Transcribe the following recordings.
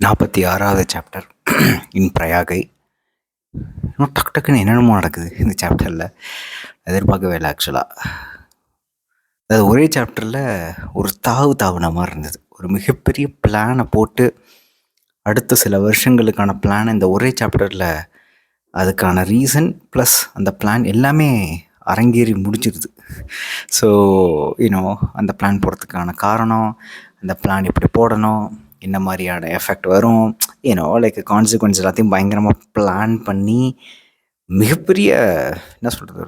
நாற்பத்தி ஆறாவது சாப்டர் இன் பிரயாகை இன்னும் டக்கு டக்குன்னு என்னென்னமோ நடக்குது இந்த சாப்டரில் எதிர்பார்க்கவே இல்லை ஆக்சுவலாக அதாவது ஒரே சாப்டரில் ஒரு தாவு தாவுன மாதிரி இருந்தது. ஒரு மிகப்பெரிய பிளானை போட்டு அடுத்த சில வருஷங்களுக்கான பிளான் இந்த ஒரே சாப்டரில் அதுக்கான ரீசன் ப்ளஸ் அந்த பிளான் எல்லாமே அரங்கேறி முடிஞ்சிருது. ஸோ யூனோ அந்த பிளான் போடுறதுக்கான காரணம் அந்த பிளான் எப்படி போடணும் என்ன மாதிரியான எஃபெக்ட் வரும்? ஏன்னோ லைக் கான்சிக்வன்ஸ் எல்லாத்தையும் பயங்கரமாக பிளான் பண்ணி மிகப்பெரிய என்ன சொல்கிறது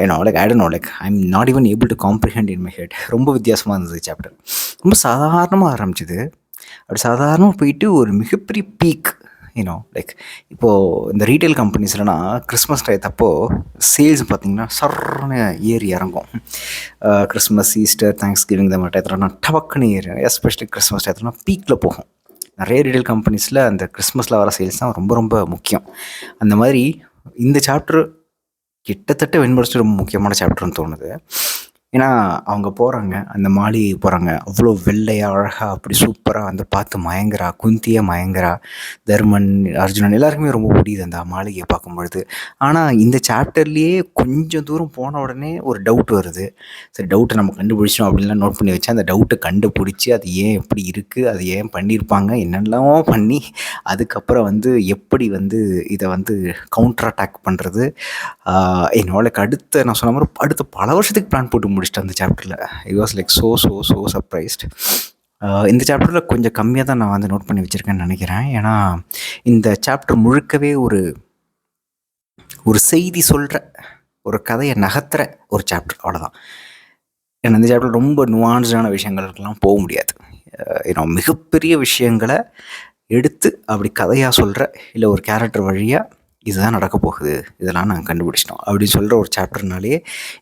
you know like I know like I am not even able to comprehend in my head ரொம்ப வித்தியாசமாக இருந்தது சாப்டர் ரொம்ப சாதாரணமாக ஆரம்பிச்சிது. அப்படி சாதாரணமாக போயிட்டு ஒரு மிகப்பெரிய பீக் யூனோ லைக் இப்போது இந்த ரீட்டைல் கம்பெனிஸ்லனா கிறிஸ்மஸ் டயத்தப்போ சேல்ஸ் பார்த்திங்கன்னா சர்ன்னு ஏறி இறங்கும். கிறிஸ்மஸ் ஈஸ்டர் தேங்க்ஸ் கிவிங் இந்த மாதிரி டயத்துலனா டபக்குன்னு ஏறி எஸ்பெஷலி கிறிஸ்மஸ் டயத்துலனா பீக்கில் போகும். நிறைய ரீட்டைல் கம்பெனிஸில் அந்த கிறிஸ்மஸில் வர சேல்ஸ் தான் ரொம்ப ரொம்ப முக்கியம். அந்த மாதிரி இந்த சாப்டர் கிட்டத்தட்ட வெண்படிச்சு ரொம்ப முக்கியமான சாப்டர்னு தோணுது. ஏன்னா அவங்க போகிறாங்க அந்த மாளிகை போகிறாங்க அவ்வளோ வெள்ளையாக அழகாக அப்படி சூப்பராக வந்து பார்த்து மயங்குறா குந்தியை மயங்குறா. தர்மன் அர்ஜுனன் எல்லாருக்குமே ரொம்ப பிடிக்குது அந்த மாளிகையை பார்க்கும் பொழுது ஆனால் இந்த சாப்டர்லேயே கொஞ்சம் தூரம் போன உடனே ஒரு டவுட் வருது. சரி டவுட்டை நம்ம கண்டுபிடிச்சோம் அப்படின்லாம் நோட் பண்ணி வச்சேன் அந்த டவுட்டை கண்டுபிடிச்சி அது ஏன் எப்படி இருக்குது அது ஏன் பண்ணியிருப்பாங்க என்னெல்லாமோ பண்ணி அதுக்கப்புறம் வந்து எப்படி வந்து இதை வந்து கவுண்டர் அட்டாக் பண்ணுறது என்னோட அடுத்த நான் சொன்ன மாதிரி அடுத்த பல வருஷத்துக்கு பிளான் போட்டு முடியும் முடிச்சிட்டேன் அந்த சாப்டரில் it was like so so so surprised இந்த சாப்டரில் கொஞ்சம் கம்மியாக தான் நான் வந்து நோட் பண்ணி வச்சுருக்கேன்னு நினைக்கிறேன். ஏன்னா இந்த சாப்டர் முழுக்கவே ஒரு ஒரு செய்தி சொல்கிற ஒரு கதையை நகர்த்துற ஒரு சாப்டர் அவ்வளோதான் ஏன்னா இந்த சாப்டர் ரொம்ப நுவான்ஸ்டான விஷயங்களுக்கெல்லாம் போக முடியாது. Uh, ஏன்னா மிகப்பெரிய விஷயங்களை எடுத்து அப்படி கதையாக சொல்கிற இல்லை ஒரு கேரக்டர் வழியாக இதுதான் நடக்க போகுது இதெல்லாம் நாங்கள் கண்டுபிடிச்சிட்டோம் அப்படின்னு சொல்கிற ஒரு சாப்டர்னாலே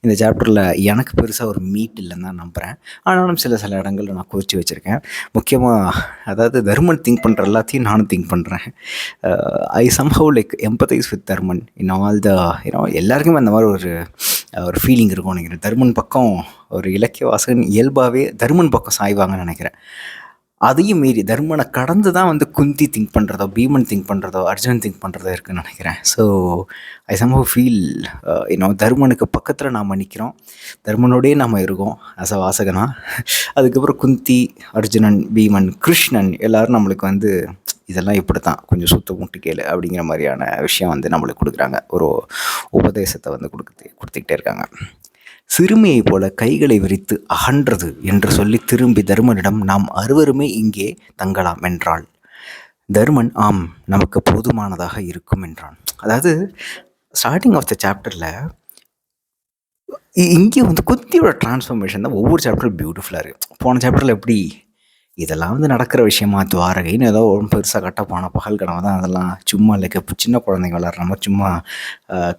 இந்த சாப்டரில் எனக்கு பெருசாக ஒரு மீட் இல்லைன்னு தான் நம்புகிறேன் ஆனாலும் சில சில இடங்களில் நான் குறித்து வச்சுருக்கேன். முக்கியமாக அதாவது தர்மன் திங்க் பண்ணுற எல்லாத்தையும் நானும் திங்க் பண்ணுறேன் I somehow like empathise with Dharman in all the you know எல்லாருக்குமே அந்த மாதிரி ஒரு ஒரு ஃபீலிங் இருக்கும் நினைக்கிறேன். தர்மன் பக்கம் ஒரு இலக்கிய வாசகன் இயல்பாகவே தர்மன் பக்கம் சாய்வாங்கன்னு நினைக்கிறேன். அதையும் மீறி தர்மனை கடந்து தான் வந்து குந்தி திங்க் பண்ணுறதோ பீமன் திங்க் பண்ணுறதோ அர்ஜுன் திங்க் பண்ணுறதோ இருக்குன்னு நினைக்கிறேன். ஸோ ஐ சம்பவ் ஃபீல் இன்னும் தர்மனுக்கு பக்கத்தில் நாம் நிற்கிறோம் தர்மனோடயே நாம் இருக்கோம் அஸ் அ வாசகனா. அதுக்கப்புறம் குந்தி அர்ஜுனன் பீமன் கிருஷ்ணன் எல்லோரும் நம்மளுக்கு வந்து இதெல்லாம் இப்படி தான் கொஞ்சம் சுத்த முட்டு கேளு அப்படிங்கிற மாதிரியான விஷயம் வந்து நம்மளுக்கு கொடுக்குறாங்க. ஒரு உபதேசத்தை வந்து கொடுத்து கொடுத்துக்கிட்டே இருக்காங்க. சிறுமியைப் போல கைகளை விரித்து அகன்றது என்று சொல்லி திரும்பி தருமனிடம் நாம் அறுவருமே இங்கே தங்கலாம் என்றாள். தருமன் ஆம் நமக்கு போதுமானதாக இருக்கும் என்றான். அதாவது ஸ்டார்டிங் ஆஃப் த சாப்டரில் இங்கே வந்து குத்தியோட டிரான்ஸ்ஃபர்மேஷன் தான் ஒவ்வொரு சாப்டரும் பியூட்டிஃபுல்லாக இருக்குது போன சாப்டரில் எப்படி இதெல்லாம் வந்து நடக்கிற விஷயமா? துவாரகைன்னு ஏதோ ஒரு பெருசாக கட்டப்போன பகல் கனவு தான். அதெல்லாம் சும்மா லைக் சின்ன குழந்தைங்க விளாட்ற மாதிரி சும்மா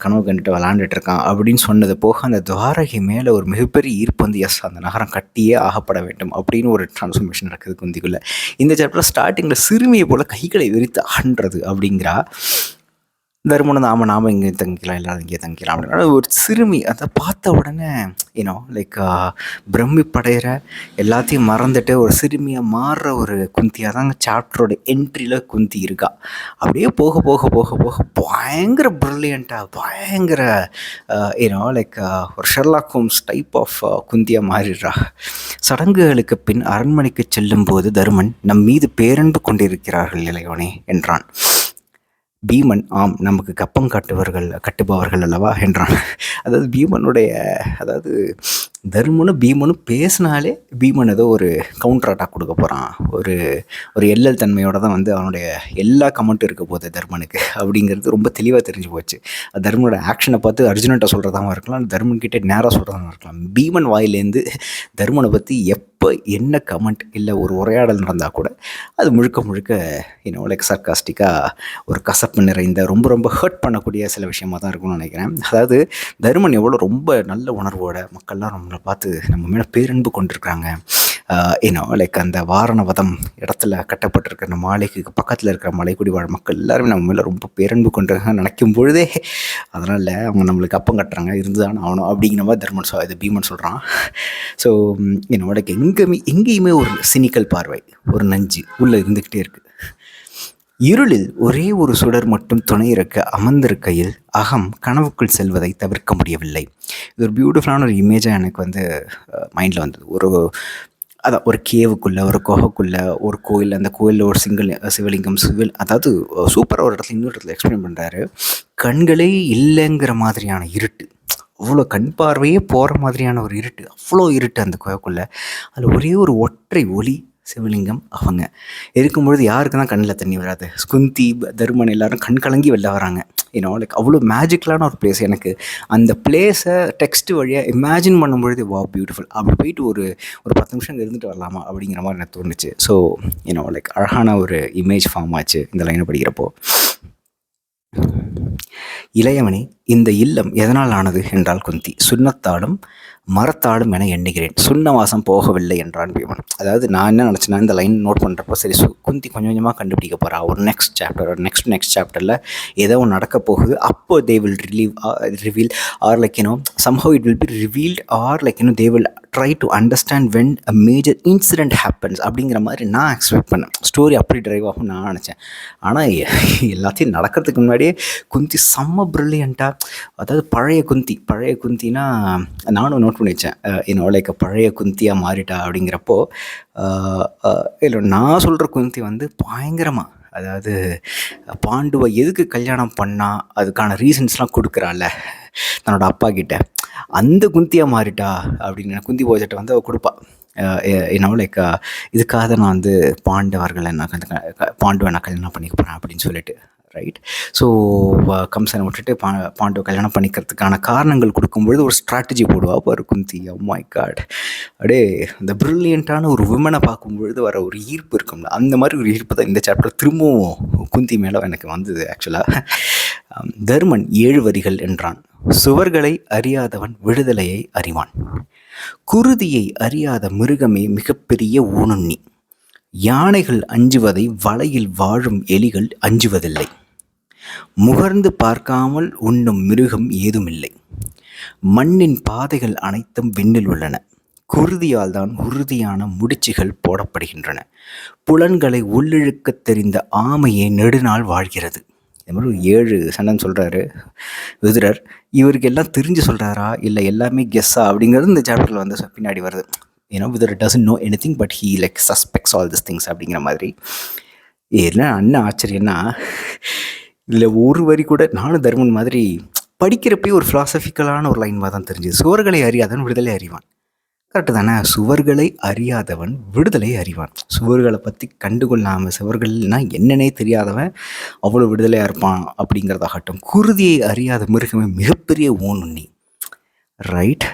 கனவு கண்டுட்டு விளாண்டுட்டு இருக்கான் அப்படின்னு சொன்னது போக அந்த துவாரகை மேலே ஒரு மிகப்பெரிய ஈர்ப்பு வந்து எஸ் அந்த நகரம் கட்டியே ஆகப்பட வேண்டும் அப்படின்னு ஒரு டிரான்ஸ்ஃபர்மேஷன் நடக்குது குந்திக்குள்ளே. இந்த சாப்டர் ஸ்டார்டிங்கில் சிறுமியை போல் கைகளை விரித்து ஆண்டுறது அப்படிங்கிறா. தருமணம் ஆமாம் நாம இங்கே தங்கிக்கலாம் எல்லாரும் இங்கே தங்கிக்கலாம் அப்படின்னா. ஒரு சிறுமி அதை பார்த்த உடனே ஏன்னோ லைக் பிரமிப்படைகிற எல்லாத்தையும் மறந்துட்டு ஒரு சிறுமியாக மாறுற ஒரு குந்தியாக தாங்க சாப்டரோட என்ட்ரியில் குந்தி இருக்கா. அப்படியே போக போக போக போக பயங்கர ப்ரில்லியண்ட்டாக பயங்கர ஏன்னோ லைக் ஒரு ஷெர்லாக் ஹோம்ஸ் டைப் ஆஃப் குந்தியாக மாறிடுறா. சடங்குகளுக்கு பின் அரண்மனைக்கு செல்லும் போது தருமன் நம் மீது பேரன்பு கொண்டிருக்கிறார்கள் இளையோனே என்றான். பீமன் ஆம் நமக்கு கப்பம் காட்டுவர்கள் கட்டுபவர்கள் அல்லவா என்றான். அதாவது பீமனுடைய அதாவது தர்மனும் பீமனும் பேசினாலே பீமன் ஏதோ ஒரு கவுண்டர் அட்டாக் கொடுக்க போகிறான் ஒரு ஒரு எல்லல் தன்மையோட தான் வந்து அவனுடைய எல்லா கமெண்ட்டும் இருக்க போகுது தர்மனுக்கு அப்படிங்கிறது ரொம்ப தெளிவாக தெரிஞ்சு போச்சு. தர்மனோட ஆக்ஷனை பார்த்து அர்ஜுனன்ட்ட சொல்கிறதாகவும் இருக்கலாம் தர்மன் கிட்டே நேராக சொல்கிறதாகவும் இருக்கலாம். பீமன் வாயிலேருந்து தர்மனை பற்றி எப் இப்போ என்ன கமெண்ட் இல்லை ஒரு உரையாடல் நடந்தால் கூட அது முழுக்க முழுக்க இன்னும் லைக் சர்க்காஸ்டிக்காக ஒரு கசப்பு நிறைந்த ரொம்ப ரொம்ப ஹர்ட் பண்ணக்கூடிய சில விஷயமாக தான் இருக்கும்னு நினைக்கிறேன். அதாவது தருமன் எவ்வளோ ரொம்ப நல்ல உணர்வோட மக்கள்லாம் நம்மளை பார்த்து நம்ம மேலே பேரன்பு கொண்டிருக்கிறாங்க. ஏன்னோ லைக் அந்த வாரணவதம் இடத்துல கட்டப்பட்டிருக்கிற அந்த மாலைக்கு பக்கத்தில் இருக்கிற மலைக்குடி வாழ் மக்கள் எல்லாருமே நம்ம மேலே ரொம்ப பேரன்பு கொண்டிருக்காங்க நினைக்கும் பொழுதே அதனால் அவங்க நம்மளுக்கு அப்பம் கட்டுறாங்க இருந்துதான் ஆகணும் அப்படிங்கிற மாதிரி தர்மன் சொல் இது பீமன் சொல்கிறான் ஸோ என்னோட எங்கேயுமே எங்கேயுமே ஒரு சினிக்கல் பார்வை ஒரு நஞ்சு உள்ளே இருந்துக்கிட்டே இருக்குது இருளில் ஒரே ஒரு சுடர் மட்டும் துணை இருக்க அமர்ந்திருக்கையில் அகம் கனவுக்குள் செல்வதை தவிர்க்க முடியவில்லை. இது ஒரு பியூட்டிஃபுல்லான ஒரு இமேஜாக எனக்கு வந்து மைண்டில் வந்தது. ஒரு அதான் ஒரு கேவுக்குள்ளே ஒரு குகைக்குள்ளே ஒரு கோயில் அந்த கோயிலில் ஒரு சிங்கிள் சிவலிங்கம் சிவில் அதாவது சூப்பராக ஒரு இடத்துல இன்னொரு இடத்துல எக்ஸ்பிளைன் பண்ணுறாரு கண்களே இல்லைங்கிற மாதிரியான இருட்டு. அவ்வளோ கண் பார்வையே போகிற மாதிரியான ஒரு இருட்டு. அவ்வளோ இருட்டு அந்த குகைக்குள்ளே. அதில் ஒரே ஒரு ஒற்றை ஒளி சிவலிங்கம் அவங்க. இருக்கும்பொழுது யாருக்கு தான் கண்ணில் தண்ணி வராது. ஸ்குந்தி தருமன் எல்லாரும் கண் கலங்கி வெளில வராங்க. ஏன்னா லைக் அவ்வளோ மேஜிக்கலான ஒரு பிளேஸ் எனக்கு. அந்த பிளேஸை டெக்ஸ்ட் வழியாக இமேஜின் பண்ணும்பொழுது வா பியூட்டிஃபுல் அப்படி போயிட்டு ஒரு ஒரு பத்து நிமிஷம் இருந்துட்டு வரலாமா? அப்படிங்கிற மாதிரி எனக்கு தோணுச்சு. ஸோ ஏன்னா லைக் அழகான ஒரு இமேஜ் ஃபார்ம் ஆச்சு இந்த லைனை படிக்கிறப்போ. இளையவனே இந்த இல்லம் எதனால் ஆனது என்றால் குந்தி. சுண்ணத்தாலும் மரத்தாடும் என எண்ணுகிறேன். சுண்ணவாசம் போகவில்லை என்றான் பீமன். அதாவது நான் என்ன நினச்சேன்னா இந்த லைன் நோட் பண்ணுறப்போ சரி சு குந்தி கொஞ்சம் கொஞ்சமாக கண்டுபிடிக்க போகிறா ஒரு நெக்ஸ்ட் சாப்டர் ஒரு நெக்ஸ்ட் நெக்ஸ்ட் சாப்டரில் ஏதோ ஒன்று நடக்க போகுது. அப்போ they will relieve reveal or like you know somehow it will be revealed or like you know they will try to understand when a major incident happens அப்படிங்கிற மாதிரி நான் எக்ஸ்பெக்ட் பண்ணேன். ஸ்டோரி அப்படி ட்ரைவ் ஆகும் நான் நினச்சேன். ஆனால் எல்லாத்தையும் நடக்கிறதுக்கு முன்னாடியே குந்தி செம்ம ப்ரில்லியண்ட்டாக அதாவது பழைய குந்தி பழைய குந்தினா நானும் நோட் பண்ணி வச்சேன். என்னோட லைக் பழைய குந்தியாக மாறிட்டா அப்படிங்கிறப்போ இல்லை நான் சொல்கிற குந்தி வந்து பயங்கரமாக அதாவது பாண்டுவை எதுக்கு கல்யாணம் பண்ணால் அதுக்கான ரீசன்ஸ்லாம் கொடுக்குறாள்ல தன்னோட அப்பா கிட்ட. அந்த குந்தியாக மாறிட்டா அப்படின்னு குந்தி போஜட்டை வந்து அவள் கொடுப்பா. என்னோ லைக் இதுக்காக நான் வந்து பாண்டவர்களை நான் பாண்டுவை நான் கல்யாணம் பண்ணிக்க போகிறேன் அப்படின்னு சொல்லிட்டு. ரைட் ஸோ கம்சனை விட்டுட்டு பா பாண்டவ கல்யாணம் பண்ணிக்கிறதுக்கான காரணங்கள் கொடுக்கும்பொழுது ஒரு ஸ்ட்ராட்டஜி போடுவா. பாரு குந்தி மை காட் அப்படியே அந்த ப்ரில்லியண்ட்டான ஒரு விமனை பார்க்கும்பொழுது வர ஒரு ஈர்ப்பு இருக்கும்ல. அந்த மாதிரி ஒரு ஈர்ப்பு தான் இந்த சாப்டர் திரும்பவும் குந்தி மேலே எனக்கு வந்தது ஆக்சுவலாக தர்மன் ஏழு வரிகள் என்றான். சுவர்களை அறியாதவன் விடுதலையை அறிவான். குருதியை அறியாத மிருகமே மிகப்பெரிய ஊனுண்ணி. யானைகள் அஞ்சுவதை வலையில் வாழும் எலிகள் அஞ்சுவதில்லை. முகர்ந்து பார்க்காமல் உண்ணும் மிருகம் ஏதுமில்லை. மண்ணின் பாதைகள் அனைத்தும் விண்ணில் உள்ளன. குருதியால் தான் உறுதியான முடிச்சுகள் போடப்படுகின்றன. புலன்களை உள்ளிழுக்கத் தெரிந்த ஆமையே நெடுநாள் வாழ்கிறது. இந்த மாதிரி ஏழு சண்டன் சொல்கிறாரு விதுரர். இவருக்கு எல்லாம் தெரிஞ்சு சொல்கிறாரா இல்லை எல்லாமே கெஸ்ஸா அப்படிங்கிறது இந்த சாப்டரில் வந்து பின்னாடி வருது. ஏன்னா Vidur doesn't know any thing but he like suspects all this things அப்படிங்கிற மாதிரி. என்ன அண்ணன் ஆச்சரியன்னா இல்லை ஒரு வரி கூட நானும் தர்மன் மாதிரி படிக்கிறப்பே ஒரு ஃபிலாசபிக்கலான ஒரு லைன் மாதிரி தான் தெரிஞ்சுது. சுவர்களை அறியாதவன் விடுதலை அறிவான். கரெக்டு தானே? சுவர்களை அறியாதவன் விடுதலை அறிவான். சுவர்களை பற்றி கண்டுகொள்ளாமல் சுவர்கள்னா என்னன்னே தெரியாதவன் அவ்வளோ விடுதலையாக இருப்பான் அப்படிங்கிறதாகட்டும். குருதியை அறியாத மிருகமே மிகப்பெரிய ஊனுண்ணி ரைட்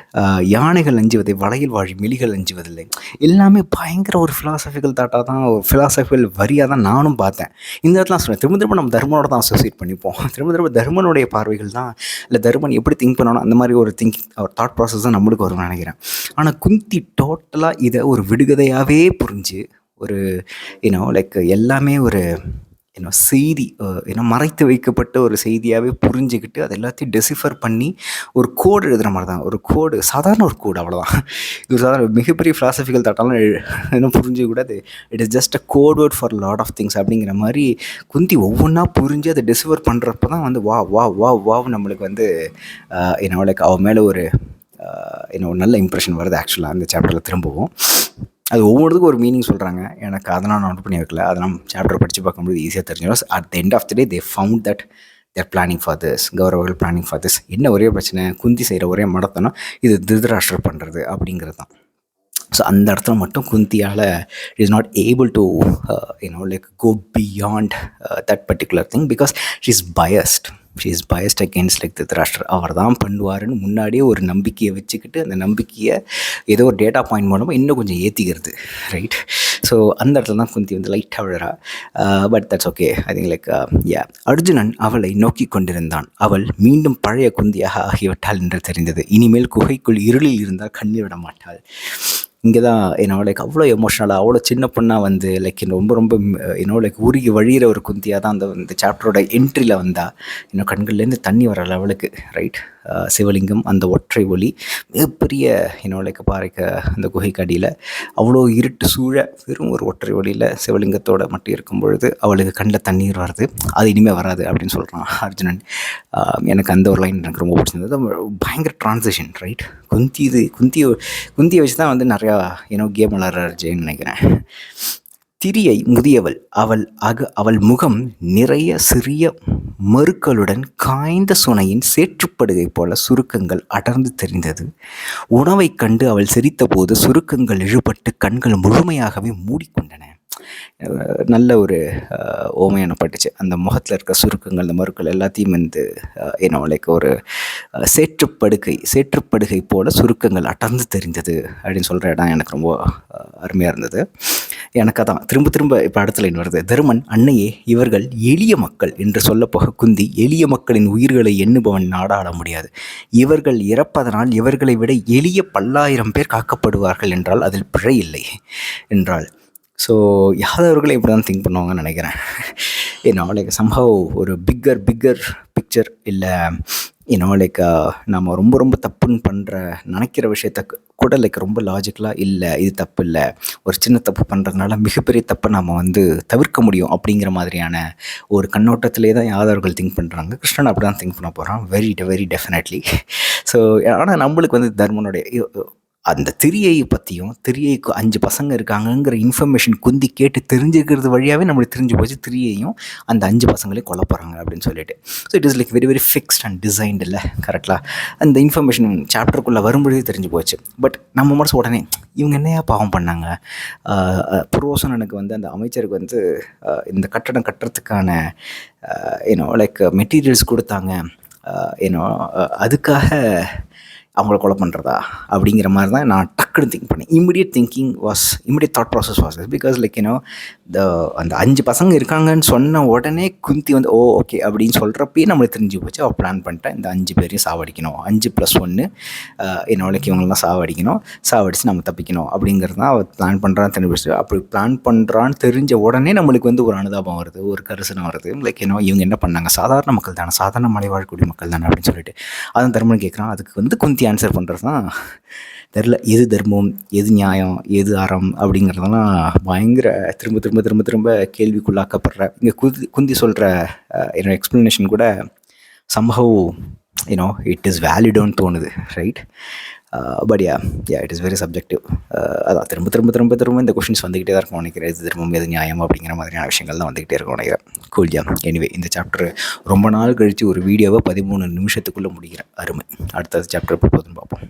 யானைகள் அஞ்சுவதை வலையில் வாழி மெலிகள் அஞ்சுவதில்லை. எல்லாமே பயங்கர ஒரு ஃபிலாசபிக்கல் தாட்டாக தான் ஒரு ஃபிலாசபிக்கல் வரியாக தான் நானும் பார்த்தேன். இந்த இடத்துல சொல்லுவேன் திரும்ப திரும்ப நம்ம தர்மனோட தான் அசோசியேட் பண்ணிப்போம். திரும்ப திரும்ப தர்மனுடைய பார்வைகள் தான் இல்லை தர்மன் எப்படி திங்க் பண்ணணும் அந்த மாதிரி ஒரு திங்க் ஒரு தாட் ப்ராசஸ் தான் நம்மளுக்கு வரும்னு நினைக்கிறேன். ஆனால் குந்தி டோட்டலாக இதை ஒரு விடுகதையாகவே புரிஞ்சு ஒரு யூனோ லைக் எல்லாமே ஒரு என்ன செய்தி என்ன மறைத்து வைக்கப்பட்ட ஒரு செய்தியாகவே புரிஞ்சுக்கிட்டு அது எல்லாத்தையும் டெசிஃபர் பண்ணி ஒரு கோடு எழுதுகிற மாதிரி தான். ஒரு கோடு சாதாரண ஒரு கோடு அவ்வளோதான் இது ஒரு சாதாரண மிகப்பெரிய ஃபிலாசபிக்கல் தாட்டாலும் என்ன புரிஞ்சு கூட அது it is just a code word for lot of things அப்படிங்கிற மாதிரி குந்தி ஒவ்வொன்றா புரிஞ்சு அதை டெசிஃபர் பண்ணுறப்ப தான் வந்து வா வா வா வாவ் நம்மளுக்கு வந்து என்ன லைக் அவன் மேலே ஒரு என்ன ஒரு நல்ல இம்ப்ரெஷன் வருது ஆக்சுவலாக அந்த சாப்டரில் திரும்பவும். அது ஒவ்வொன்றுக்கும் ஒரு மீனிங் சொல்கிறாங்க எனக்கு அதெல்லாம் நோட் பண்ணி வைக்கல. அதெல்லாம் சாப்டர் படித்து பார்க்கும்போது ஈஸியாக தெரிஞ்சிடும். At the end of the day they found that their planning for this கௌரவர்கள் பிளானிங் ஃபார் திஸ் என்ன ஒரே பிரச்சனை? குந்தி செய்கிற ஒரே மடத்தனம். இது திருதராஷ்டர் பண்ணுறது அப்படிங்கிறது தான். ஸோ அந்த இடத்துல மட்டும் குந்தியால் is not able to you know like go beyond that particular thing because she is biased she is biased against like Dhritarashtra அவர் தான் பண்ணுவாருன்னு முன்னாடியே ஒரு நம்பிக்கையை வச்சுக்கிட்டு அந்த நம்பிக்கையை ஏதோ ஒரு டேட்டா பாயிண்ட் மூலமாக இன்னும் கொஞ்சம் ஏற்றிக்கிறது ரைட் ஸோ அந்த இடத்துல தான் குந்தி வந்து லைட்டாக விழுறா. But that's okay I think like yeah Arjunan அவளை நோக்கி கொண்டிருந்தான். அவள் மீண்டும் பழைய குந்தியாக ஆகிவிட்டாள் என்று தெரிந்தது. இனிமேல் குகைக்குள் இருளில் இருந்தால் கண்ணீர் விட மாட்டாள். இங்கே தான் என்னோட லைக் அவ்வளோ எமோஷ்னலாக அவ்வளோ சின்ன பொண்ணாக வந்து லைக் ரொம்ப ரொம்ப என்னோட லைக் உருகி வழியிற ஒரு குந்தியாக தான் அந்த இந்த சாப்டரோட என்ட்ரியில் வந்தால் இன்னும் கண்கள்லேருந்து தண்ணி வர லெவலுக்கு ரைட் சிவலிங்கம் அந்த ஒற்றை ஒளி மிகப்பெரிய என்னோட லைக் பாறைக்க அந்த குகைக்கு அடியில் அவ்வளோ இருட்டு சூழ வெறும் ஒரு ஒற்றை ஒளியில் சிவலிங்கத்தோட மட்டும் இருக்கும் பொழுது அவளுக்கு கண்ணில் தண்ணீர் வருது. அது இனிமேல் வராது அப்படின்னு சொல்கிறான் அர்ஜுனன். எனக்கு அந்த ஒரு லைன் எனக்கு ரொம்ப பிடிச்சிருந்தது. பயங்கர டிரான்சிஷன் ரைட் குந்தி இது குந்தியை குந்தியை வச்சு தான் வந்து நிறையா ஏன்னோ கேம் விளாட்றாருன்னு நினைக்கிறேன். திரியை முதியவள் அவள் அக அவள் முகம் நிறைய சிறிய மறுக்களுடன் காய்ந்த சுனையின் சேற்றுப்படுகை போல சுருக்கங்கள் அடர்ந்து தெரிந்தது. உணவைக் கண்டு அவள் சிரித்தபோது சுருக்கங்கள் இழுபட்டு கண்கள் முழுமையாகவே மூடிக்கொண்டன. நல்ல ஒரு ஓமையான பட்டுச்சு அந்த முகத்தில் இருக்க சுருக்கங்கள் அந்த மறுக்கள் எல்லாத்தையும் வந்து என்ன லைக் ஒரு சேற்றுப்படுகை சேற்றுப்படுகை போல சுருக்கங்கள் அடர்ந்து தெரிந்தது அப்படின்னு சொல்கிற இடம் எனக்கு ரொம்ப அருமையாக இருந்தது. எனக்கு அதான் திரும்ப திரும்ப இப்போ அடுத்த லைன் வருது. தருமன் அன்னையே இவர்கள் எளிய மக்கள் என்று சொல்லப்போக குந்தி எளிய மக்களின் உயிர்களை எண்ணுபவன் நாடாள முடியாது. இவர்கள் இறப்பதனால் இவர்களை விட எளிய பல்லாயிரம் பேர் காக்கப்படுவார்கள் என்றால் அதில் பிழை இல்லை. என்றால் ஸோ யாதவர்களே இப்படி தான் திங்க் பண்ணுவாங்கன்னு நினைக்கிறேன். ஏன்னா லைக் சம்பவ் ஒரு பிக்கர் பிக்கர் பிக்சர் இல்லை ஏன்னா லைக் நம்ம ரொம்ப ரொம்ப தப்புன்னு பண்ணுற நினைக்கிற விஷயத்த கூட லைக் ரொம்ப லாஜிக்கலாக இல்லை இது தப்பு இல்லை ஒரு சின்ன தப்பு பண்ணுறதுனால மிகப்பெரிய தப்பை நம்ம வந்து தவிர்க்க முடியும் அப்படிங்கிற மாதிரியான ஒரு கண்ணோட்டத்திலே தான் யாதவர்கள் திங்க் பண்ணுறாங்க கிருஷ்ணன் அப்படி தான் திங்க் பண்ண போகிறான் வெரி வெரி டெஃபினெட்லி ஸோ ஆனால் நம்மளுக்கு வந்து தர்மனுடைய அந்த திரியை பற்றியும் திரியைக்கு அஞ்சு பசங்க இருக்காங்கங்கிற இன்ஃபர்மேஷன் குந்தி கேட்டு தெரிஞ்சுக்கிறது வழியாகவே நம்மளுக்கு தெரிஞ்சு போச்சு திரியையும் அந்த அஞ்சு பசங்களையும் கொல்ல போகிறாங்க அப்படின்னு சொல்லிட்டு. So it is like very very fixed and designed இல்லை கரெக்டாக அந்த இன்ஃபர்மேஷன் சாப்டருக்குள்ளே வரும்பொழுதே தெரிஞ்சு போச்சு. பட் நம்ம மனசு உடனே இவங்க என்னையா பாவம் பண்ணாங்க? புரோசனனுக்கு வந்து அந்த அமைச்சருக்கு வந்து இந்த கட்டடம் கட்டுறதுக்கான ஏன்னோ லைக் மெட்டீரியல்ஸ் கொடுத்தாங்க. ஏன்னோ அதுக்காக அவங்கள கொலை பண்ணுறதா அப்படிங்கிற மாதிரி தான் நான் டக்குன்னு திங்க் பண்ணேன். Immediate thinking was immediate thought process was because like you know the அந்த அஞ்சு பசங்க இருக்காங்கன்னு சொன்ன உடனே குந்தி வந்து ஓ ஓகே அப்படின்னு சொல்கிறப்பயே நம்மளுக்கு தெரிஞ்சு போச்சு. அவள் பிளான் பண்ணிட்டேன் இந்த அஞ்சு பேரையும் சாவடிக்கணும். அஞ்சு ப்ளஸ் ஒன்று என்னோடக்கு இவங்களெலாம் சாவடிக்கணும்? சாவடிச்சு நம்ம தப்பிக்கணும். அப்படிங்கிறது தான் அவள் பிளான் பண்ணுறான்னு தெரிஞ்சு அப்படி பிளான் பண்ணுறான்னு தெரிஞ்ச உடனே நம்மளுக்கு வந்து ஒரு அனுதாபம் வருது ஒரு கரிசனம் வருது. லைக் ஏன்னோ இவங்க என்ன பண்ணாங்க? சாதாரண மக்கள் தானே சாதாரண மலை மக்கள் தானே அப்படின்னு சொல்லிட்டு. அதான் தர்மன் கேட்குறான் அதுக்கு வந்து குந்தி ஆன்சர் பண்ணுறது தான் தெரில. எது தர்மம் எது நியாயம் எது அறம் அப்படிங்கிறதெல்லாம் பயங்கர திரும்ப திரும்ப திரும்ப திரும்ப கேள்விக்குள்ளாக்கப்படுற இங்கே குந்தி குந்தி சொல்கிற என்னோட எக்ஸ்ப்ளனேஷன் கூட somehow you know it is வேலிடுன்னு தோணுது right but yeah yeah it is very subjective அதான் திரும்ப திரும்ப திரும்ப திரும்ப இந்த கொஷின்ஸ் வந்துக்கிட்டே தான் இருக்கும் நினைக்கிறேன். இது திரும்ப எது நியாயம் அப்படிங்கிற மாதிரியான விஷயங்கள் தான் வந்துக்கிட்டே இருக்கும் நினைக்கிறேன் கூல் எனிவே இந்த சாப்டர் ரொம்ப நாள் கழித்து ஒரு வீடியோவை பதிமூணு நிமிஷத்துக்குள்ளே முடிக்கிறேன். அருமை. அடுத்த சாப்டர் போதுன்னு பார்ப்போம்.